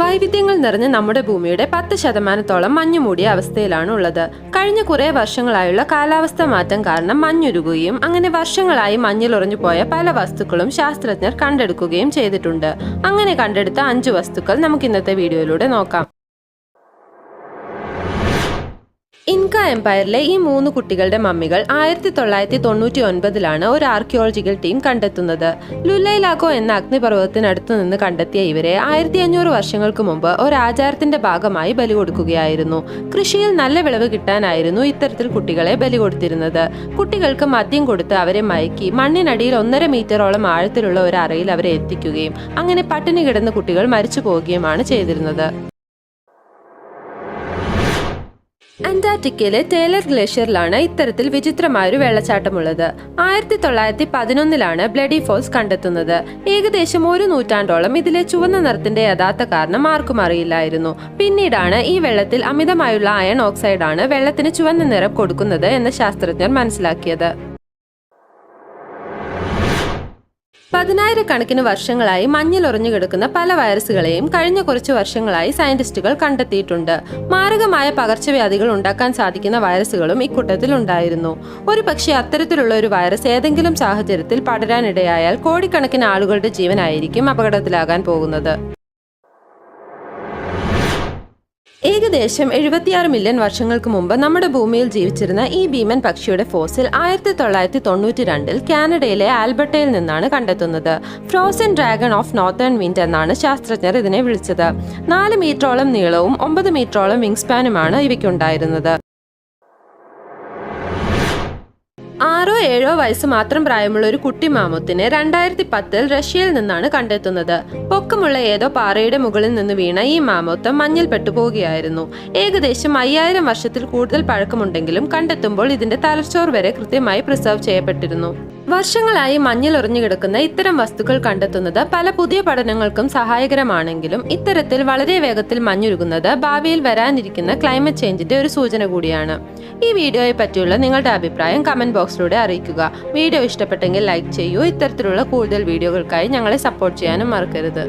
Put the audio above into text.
വൈവിധ്യങ്ങൾ നിറഞ്ഞ നമ്മുടെ ഭൂമിയുടെ പത്ത് ശതമാനത്തോളം മഞ്ഞു മൂടിയ അവസ്ഥയിലാണ് ഉള്ളത് കഴിഞ്ഞ കുറേ വർഷങ്ങളായുള്ള കാലാവസ്ഥ മാറ്റം കാരണം മഞ്ഞുരുകുകയും അങ്ങനെ വർഷങ്ങളായി മഞ്ഞിലുറഞ്ഞു പോയ പല വസ്തുക്കളും ശാസ്ത്രജ്ഞർ കണ്ടെടുക്കുകയും ചെയ്തിട്ടുണ്ട്. അങ്ങനെ കണ്ടെടുത്ത അഞ്ച് വസ്തുക്കൾ നമുക്ക് ഇന്നത്തെ വീഡിയോയിലൂടെ നോക്കാം. ഇൻക എംപയറിലെ ഈ മൂന്ന് കുട്ടികളുടെ മമ്മികൾ ആയിരത്തി തൊള്ളായിരത്തി തൊണ്ണൂറ്റി ഒൻപതിലാണ് ഒരു ആർക്കിയോളജിക്കൽ ടീം കണ്ടെത്തുന്നത്. ലുല്ലൈലാക്കോ എന്ന അഗ്നിപർവതത്തിനടുത്ത് നിന്ന് കണ്ടെത്തിയ ഇവരെ ആയിരത്തി അഞ്ഞൂറ് വർഷങ്ങൾക്ക് മുമ്പ് ഒരു ആചാരത്തിന്റെ ഭാഗമായി ബലി കൊടുക്കുകയായിരുന്നു കൃഷിയിൽ നല്ല വിളവ് കിട്ടാനായിരുന്നു ഇത്തരത്തിൽ കുട്ടികളെ ബലി കൊടുത്തിരുന്നത് കുട്ടികൾക്ക് മദ്യം കൊടുത്ത് അവരെ മയക്കി മണ്ണിനടിയിൽ ഒന്നര മീറ്ററോളം ആഴത്തിലുള്ള ഒരു അറയിൽ അവരെ എത്തിക്കുകയും അങ്ങനെ പട്ടിണി കിടന്ന് കുട്ടികൾ മരിച്ചു പോവുകയുമാണ് ചെയ്തിരുന്നത്. അന്റാർട്ടിക്കയിലെ ടേലർ ഗ്ലേഷ്യറിലാണ് ഇത്തരത്തിൽ വിചിത്രമായൊരു വെള്ളച്ചാട്ടമുള്ളത്. ആയിരത്തി തൊള്ളായിരത്തി പതിനൊന്നിലാണ് ബ്ലഡി ഫോൾസ് കണ്ടെത്തുന്നത്. ഏകദേശം ഒരു നൂറ്റാണ്ടോളം ഇതിലെ ചുവന്ന നിറത്തിന്റെ യഥാർത്ഥ കാരണം ആർക്കും അറിയില്ലായിരുന്നു. പിന്നീടാണ് ഈ വെള്ളത്തിൽ അമിതമായുള്ള അയൺ ഓക്സൈഡാണ് വെള്ളത്തിന് ചുവന്ന നിറം കൊടുക്കുന്നത് എന്ന് ശാസ്ത്രജ്ഞർ മനസ്സിലാക്കിയത്. പതിനായിരക്കണക്കിന് വർഷങ്ങളായി മഞ്ഞിലുറഞ്ഞു കിടക്കുന്ന പല വൈറസുകളെയും കഴിഞ്ഞ കുറച്ച് വർഷങ്ങളായി സയന്റിസ്റ്റുകൾ കണ്ടെത്തിയിട്ടുണ്ട്. മാരകമായ പകർച്ചവ്യാധികൾ ഉണ്ടാക്കാൻ സാധിക്കുന്ന വൈറസുകളും ഇക്കൂട്ടത്തിൽ ഉണ്ടായിരുന്നു. ഒരു പക്ഷേ അത്തരത്തിലുള്ള ഒരു വൈറസ് ഏതെങ്കിലും സാഹചര്യത്തിൽ പടരാനിടയായാൽ കോടിക്കണക്കിന് ആളുകളുടെ ജീവനായിരിക്കും അപകടത്തിലാകാൻ പോകുന്നത്. ഏകദേശം എഴുപത്തിയാറ് മില്യൺ വർഷങ്ങൾക്ക് മുമ്പ് നമ്മുടെ ഭൂമിയിൽ ജീവിച്ചിരുന്ന ഈ ഭീമൻ പക്ഷിയുടെ ഫോസിൽ ആയിരത്തി തൊള്ളായിരത്തി തൊണ്ണൂറ്റി രണ്ടിൽ കാനഡയിലെ ആൽബർട്ടയിൽ നിന്നാണ് കണ്ടെത്തുന്നത്. Frozen dragon of northern wind എന്നാണ് ശാസ്ത്രജ്ഞർ ഇതിനെ വിളിച്ചത്. നാല് മീറ്ററോളം നീളവും ഒമ്പത് മീറ്ററോളം വിങ്സ്പാനുമാണ് ഇവയ്ക്കുണ്ടായിരുന്നത്. ആറോ ഏഴോ വയസ്സ് മാത്രം പ്രായമുള്ള ഒരു കുട്ടി മാമുത്തിനെ രണ്ടായിരത്തി പത്തിൽ റഷ്യയിൽ നിന്നാണ് കണ്ടെത്തുന്നത്. പൊക്കമുള്ള ഏതോ പാറയുടെ മുകളിൽ നിന്ന് വീണ ഈ മാമോത്ത് മഞ്ഞിൽ പെട്ടുപോവുകയായിരുന്നു ഏകദേശം അയ്യായിരം വർഷത്തിൽ കൂടുതൽ പഴക്കമുണ്ടെങ്കിലും കണ്ടെത്തുമ്പോൾ ഇതിന്റെ തലച്ചോർ വരെ കൃത്യമായി പ്രിസർവ് ചെയ്യപ്പെട്ടിരുന്നു. വർഷങ്ങളായി മഞ്ഞിൽ കിടക്കുന്ന ഇത്തരം വസ്തുക്കൾ കണ്ടെത്തുന്നത് പല പുതിയ പഠനങ്ങൾക്കും സഹായകരമാണെങ്കിലും ഇത്തരത്തിൽ വളരെ വേഗത്തിൽ മഞ്ഞുരുകുന്നത് ഭാവിയിൽ വരാനിരിക്കുന്ന ക്ലൈമറ്റ് ചേഞ്ചിന്റെ ഒരു സൂചന കൂടിയാണ്. ഈ വീഡിയോയെ പറ്റിയുള്ള നിങ്ങളുടെ അഭിപ്രായം കമന്റ് ബോക്സിലൂടെ അറിയിക്കുക. വീഡിയോ ഇഷ്ടപ്പെട്ടെങ്കിൽ ലൈക്ക് ചെയ്യൂ. ഇത്തരത്തിലുള്ള കൂടുതൽ വീഡിയോകൾക്കായി ഞങ്ങളെ സപ്പോർട്ട് ചെയ്യാനും മറക്കരുത്.